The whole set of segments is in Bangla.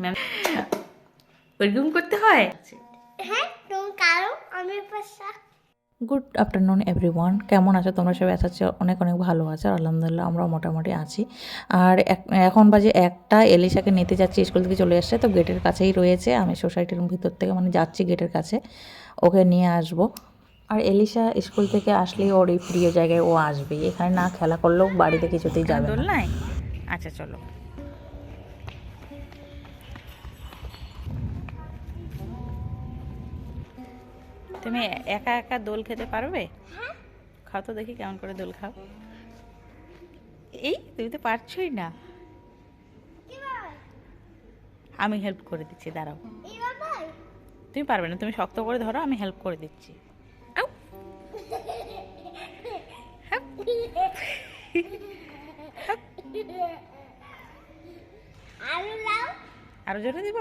ম্যাম ওইরকম করতে হয়? হ্যাঁ তুমি কারও আমি পাশা। গুড আফটারনুন এভরিওয়ান কেমন আছো? তোমরা সবাই আছো অনেক অনেক ভালো আছো। আর আলহামদুলিল্লাহ আমরা মোটামুটি আছি। আর এক- এখন বাজে একটা এলিশাকে নিতে যাচ্ছি স্কুল থেকে চলে আসছে তো গেটের কাছেই রয়েছে। আমি সোসাইটির ভিতর থেকে মানে যাচ্ছি গেটের কাছে। ওকে নিয়ে আসব। আর এলিশা স্কুল থেকে আসলেই ওর এই প্রিয় জায়গায় ও আসবে। এখানে না খেলা করলেও বাড়িতে কিছুতেই যাবে না। আচ্ছা চলো। তুমি একা একা দোল খেতে পারবে? খাও তো দেখি কেমন করে দোল খাও। এই তুমি তো পারছোই না। আমি হেল্প করে দিচ্ছি দাঁড়াও। তুমি পারবে না তুমি শক্ত করে ধরো আমি হেল্প করে দিচ্ছি! আলু আরও জোরে দিব?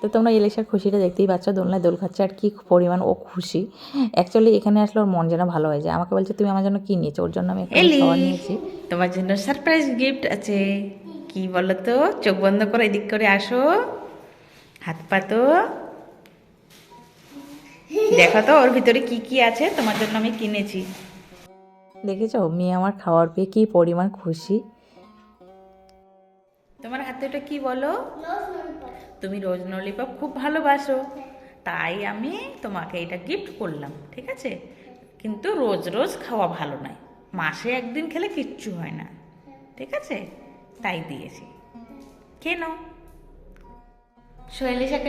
তো তোমরা ইলিশার খুশিটা দেখতেই পাচ্ছ দোলনায় দোল খাচ্ছে আর কী পরিমাণ ও খুশি। অ্যাকচুয়ালি এখানে আসলে ওর মন যেন ভালো হয়ে যায়। আমাকে বলছে তুমি আমার জন্য কি নিয়েছো? ওর জন্য আমি খাবার নিয়েছি। তোমার জন্য সারপ্রাইজ গিফট আছে। কি বলো তো চোখ বন্ধ করে এদিক করে আসো। হাত পাতো দেখো তো ওর ভিতরে কি কি আছে তোমার জন্য আমি কিনেছি। দেখেছ? মেয়ে আমার খাওয়ার পেয়ে কি পরিমাণ খুশি। তোমার হাতে ওটা কি বলো? তুমি রোজ ললিপপ খুব ভালোবাসো। তাই আমি তোমাকে এটা গিফট করলাম, ঠিক আছে? কিন্তু রোজ রোজ খাওয়া ভালো নয়। মাসে একদিন খেলে কিচ্ছু হয় না, ঠিক আছে? তাই দিয়েছি। কে নাও।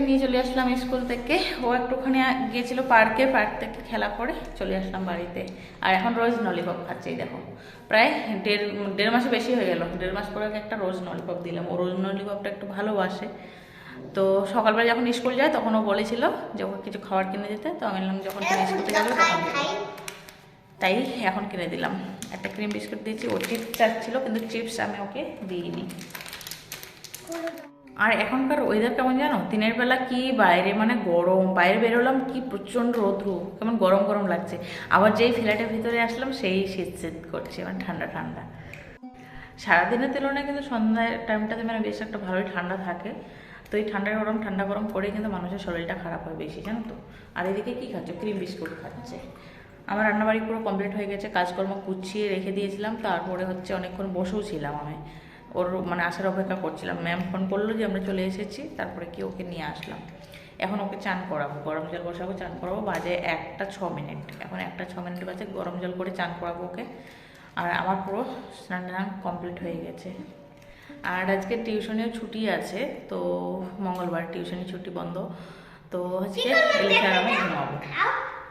নিয়ে চলে আসলাম স্কুল থেকে। ও একটুখানি গিয়েছিল পার্কে, পার্ক থেকে খেলা করে চলে আসলাম বাড়িতে। আর এখন রোজ নলিপপ খাচ্ছে দেখো। প্রায় দেড় দেড় মাসে বেশি হয়ে গেল। দেড় মাস পরে একটা রোজ নলিপপ দিলাম। ও রোজ নলিপপটা একটু ভালোবাসে। তো সকালবেলা যখন স্কুল যায় তখন ও বলেছিল যে ওকে কিছু খাবার কিনে দিতে। তো আমি বললাম যখন তুমি স্কুল থেকে যাবে তখন তাই এখন কিনে দিলাম। একটা ক্রিম বিস্কুট দিয়েছি ও চিপস চাচ্ছিল কিন্তু চিপস আমি ওকে দিইনি। আর এখনকার ওয়েদার কেমন জানো? দিনের বেলা কি বাইরে মানে গরম বাইরে বেরোলাম কি প্রচণ্ড রৌদ্র কেমন গরম গরম লাগছে। আবার যেই ফ্ল্যাটের ভিতরে আসলাম সেই শীত শীত করছে মানে ঠান্ডা ঠান্ডা। সারাদিনের তুলনায় কিন্তু সন্ধ্যার টাইমটাতে মানে বেশ একটা ভালোই ঠান্ডা থাকে। তো এই ঠান্ডা গরম ঠান্ডা গরম করে কিন্তু মানুষের শরীরটা খারাপ হয় বেশি, জানো তো? আর এদিকে কী খাচ্ছে? ক্রিম বিস্কুট খাচ্ছে। আমার রান্নাবাড়ি পুরো কমপ্লিট হয়ে গেছে, কাজকর্ম গুছিয়ে রেখে দিয়েছিলাম, তারপরে হচ্ছে অনেকক্ষণ বসেও ছিলাম আমি। ওর মানে আসার অপেক্ষা করছিলাম। ম্যাম ফোন করল যে আমরা চলে এসেছি, তারপরে কি ওকে নিয়ে আসলাম। এখন ওকে চান করাবো, গরম জল বসাবো, চান করাবো, বাজে একটা ছ মিনিট। এখন একটা ছ মিনিট বাজে, গরম জল করে চান করাবো ওকে। আর আমার পুরো স্নান কমপ্লিট হয়ে গেছে। আর আজকে টিউশনেও ছুটি আছে তো মঙ্গলবার টিউশনি ছুটি বন্ধ। তো হচ্ছে এলিশা আমি ঘুমাবো।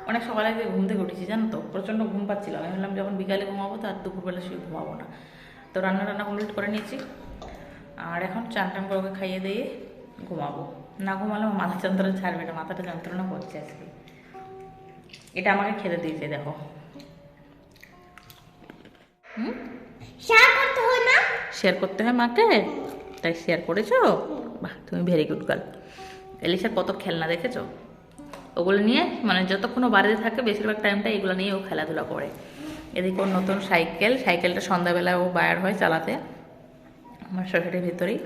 অনেক সকালে ঘুম থেকে উঠেছি জানো তো? প্রচণ্ড ঘুম পাচ্ছিল আমি ভাবলাম যখন বিকালে ঘুমাবো তো আর দুপুরবেলা শুয়ে ঘুমাবো না। তো রান্না টান্না কমপ্লিট করে নিয়েছি। আর এখন চান টান করে ওকে খাইয়ে দিয়ে ঘুমাবো। না ঘুমালে আমার মাথা যন্ত্রণা ছাড়বে না মাথাটা যন্ত্রণা করছে আজকে। এটা আমাকে খেতে দিয়েছে দেখো। শাক করতে হয় না শেয়ার করতে হয় মাকে? তাই শেয়ার করেছ? বাহ তুমি ভেরি গুড গার্ল এলিশার কত খেলনা দেখেছ? ওগুলো নিয়ে মানে যতক্ষণ বাড়িতে থাকে বেশিরভাগ টাইমটা এগুলো নিয়ে ও খেলাধুলা করে। এদিকে ওর নতুন সাইকেল সাইকেলটা সন্ধ্যাবেলা ও বায়ার হয় চালাতে আমার সোসাইটির ভিতরেই।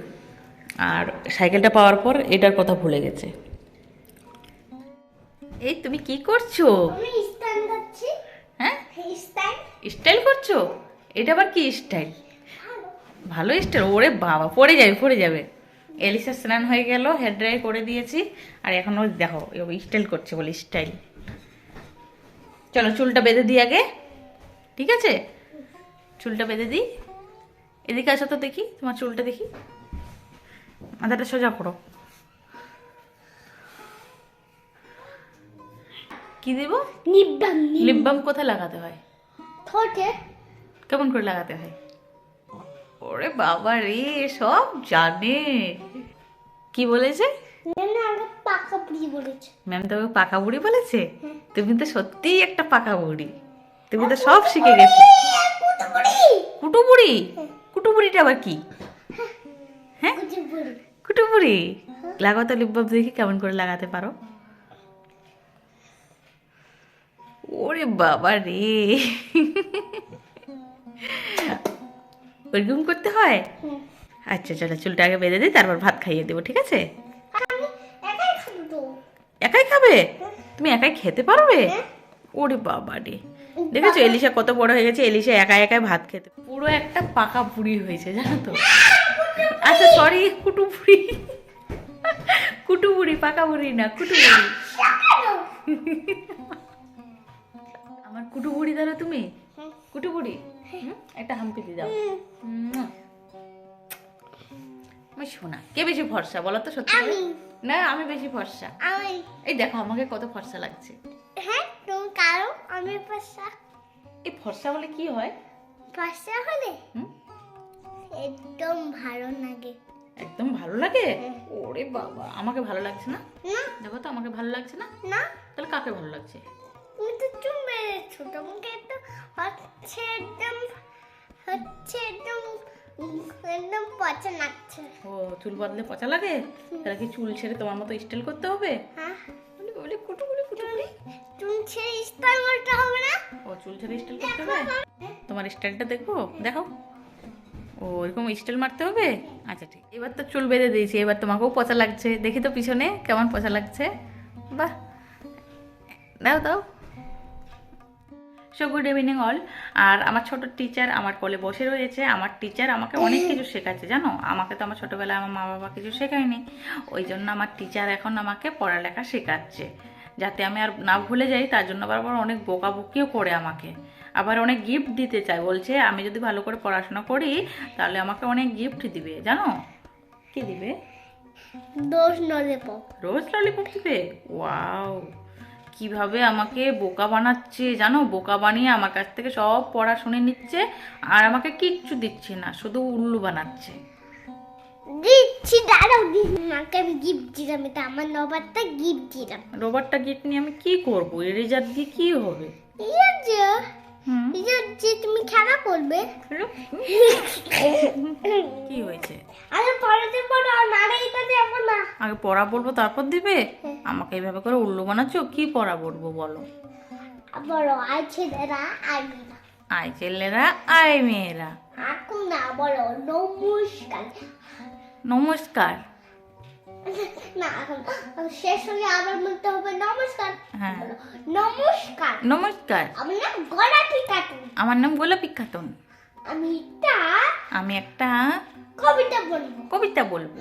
আর সাইকেলটা পাওয়ার পর এটার কথা ভুলে গেছে। এই তুমি কি করছ? হ্যাঁ? স্টাইল করছ? এটা আবার কি স্টাইল? ভালো স্টাইল ওরে বাবা পড়ে যাবে পড়ে যাবে। এলিসা স্নান হয়ে গেল হেয়ার ড্রাই করে দিয়েছি আর এখন ওই দেখো স্টাইল করছে বলে স্টাইল। চলো চুলটা বেঁধে দিই আগে ঠিক আছে? চুলটা বেঁধে দিই। এদিকে আসো তো দেখি তোমার চুলটা দেখি। মাথাটা সোজা করো। কি দিব? লিপ বাম কোথায় লাগাতে হয়? ঠোঁটে কেমন করে লাগাতে হয়? ওরে বাবা রে সব জানে। কি বলেছে? না আগে পাকাপুরি বলেছে। ম্যাম তোকে পাকা বুড়ি বলেছে? তুমি তো সত্যিই একটা পাকা বুড়ি তুমি তো সব শিখে গেছো। কুটু বুড়ি কুটু বুড়িটা আবার কি? হ্যাঁ। কুচিপুরি কুটু বুড়ি লাগাও তো লিপবাব দেখি কেমন করে লাগাতে পারো। ওরে বাবা রে। ওইরকম করতে হয়? আচ্ছা চলো চুলটা আগে বেঁধে দিই তারপর ভাত খাইয়ে দেবো ঠিক আছে? একাই খাব তুমি একাই খেতে পারবে? ওরে বাবা রে। দেখেছ এলিশা কত বড় হয়ে গেছে? এলিশা একা একাই ভাত খেতে পুরো একটা পাকা বুড়ি হয়েছে জানো তো? আচ্ছা সরি কুটু বুড়ি কুটু বুড়ি পাকা বুড়ি না কুটু বুড়ি আমার কুটু বুড়ি দাঁড়া তুমি। হুম। একটা হাম্পি দিয়ে দাও। আমি শোনা কে বেশি ফর্সা বলো তো সত্যি না আমি বেশি ফর্সা। এই দেখো আমাকে কত ফর্সা লাগছে। হ্যাঁ তুমি কারও? আমি পাশা এই ফর্সা বলে কি হয়? পাশা হলে? হুম? একদম ভালো লাগে। একদম ভালো লাগে? ওরে বাবা আমাকে ভালো লাগছে না? না। দেখো তো আমাকে ভালো লাগছে না? না। তাহলে কাকে ভালো লাগছে? তুমি তো চুম মেরেছো তোমাকে তো হচ্ছে একদম হচ্ছে একদম একদম পচা লাগছে। ও চুল বদলে পচা লাগে? তাহলে কি চুল ছেড়ে তোমার মতো স্টাইল করতে হবে? হ্যাঁ। বলে বলে কুটু কুটু কুটু কুটু। তুমি ছেড়ে ইস্তার করতে হবে না? ও চুল ছেড়ে স্টাইল করতে হবে? তোমার স্টাইলটা দেখব দেখো ও এরকম স্টাইল মারতে হবে? আচ্ছা ঠিক। এবার তো চুল বেঁধে দিয়েছি এবার তোমাকেও পচা লাগছে। দেখি তো পিছনে কেমন পচা লাগছে। বাহ। দাও দাও। সো গুড ইভিনিং অল আর আমার ছোট টিচার আমার কোলে বসে রয়েছে। আমার টিচার আমাকে অনেক কিছু শেখাচ্ছে জানো? আমাকে তো আমার ছোটোবেলায় আমার মা বাবা কিছু শেখায়নি। ওই জন্য আমার টিচার এখন আমাকে পড়ালেখা শেখাচ্ছে। যাতে আমি আর না ভুলে যাই তার জন্য বারবার অনেক বকাবকিও করে আমাকে। আবার অনেক গিফট দিতে চায় বলছে আমি যদি ভালো করে পড়াশোনা করি তাহলে আমাকে অনেক গিফট দিবে জানো? কি দিবে? রোজ ললিপপ। দিবে? ওয়াও কীভাবে আমাকে বোকা বানাচ্ছে জানো? বোকা বানিয়ে আমার কাছ থেকে সব পড়া শুনে নিচ্ছে আর আমাকে কিচ্ছু দিচ্ছে না শুধু উল্লু বানাচ্ছে। দিচ্ছি দাঁড়াও মাকে আমি গিফট দিলাম এটা আমার রবারটা গিফট দিলাম। রোবটটা গিফট নিয়ে আমি কি করব? এরেজার দিয়ে কি হবে? যে তুমি খেলা করবে। কি হয়েছে? আরে দেব না নারে এটা দেব না। আগে পড়া বলব তারপর দিবে? আমাকে এইভাবে করে উল্লু বানাচ্ছো? কি পড়া বলব বলো? বলো আই ছেলেরা আগে না আয় ছেলেরা আয় মেয়েরা। এখন না বলো নমস্কার। নমস্কার। না এখন শেষ হলে আবার বলতে হবে নমস্কার। হ্যাঁ। নমস্কার। নমস্কার। আমার নাম আমার নাম গোলাপি খাতুন আমি একটা আমি একটা কবিতা বলব। কবিতা বলব।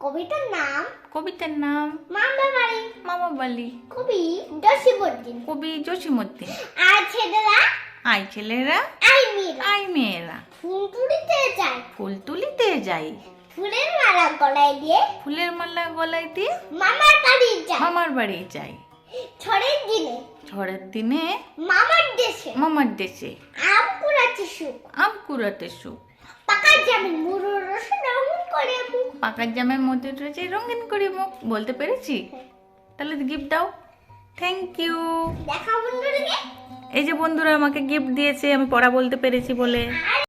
কবিতার নাম কবিতার নাম মামা বাড়ি মামা বালি কবি জসিবুদ্দিন কবি জসিমুদ্দিন। আর ছেলেরা? আই ছেলেরা? আই মেয়েরা। আই মেয়েরা। ফুল তুলিতে যায় ফুল তুলিতে যাই। ফুলের মালা গলায় দিয়ে ফুলের মালা গলায় দিয়ে মামার বাড়ি যায়। মামার বাড়ি যাই ছড়ের দিনে। ঝড়ের দিনে মামার দেশে। মামার দেশে। আম কুড়াচ্ছে সুখ। আম কুড়াতে সুখ। পাকা জামি মুরুর রস রঙিন করে মুখ। পাকার জামের মধ্যে রয়েছে রঙিন করে মুখ। বলতে পেরেছি? তাহলে গিফট দাও। থ্যাংক ইউ দেখা বন্ধুদেরকে। এই যে বন্ধুরা আমাকে গিফট দিয়েছে আমি পড়া বলতে পেরেছি বলে।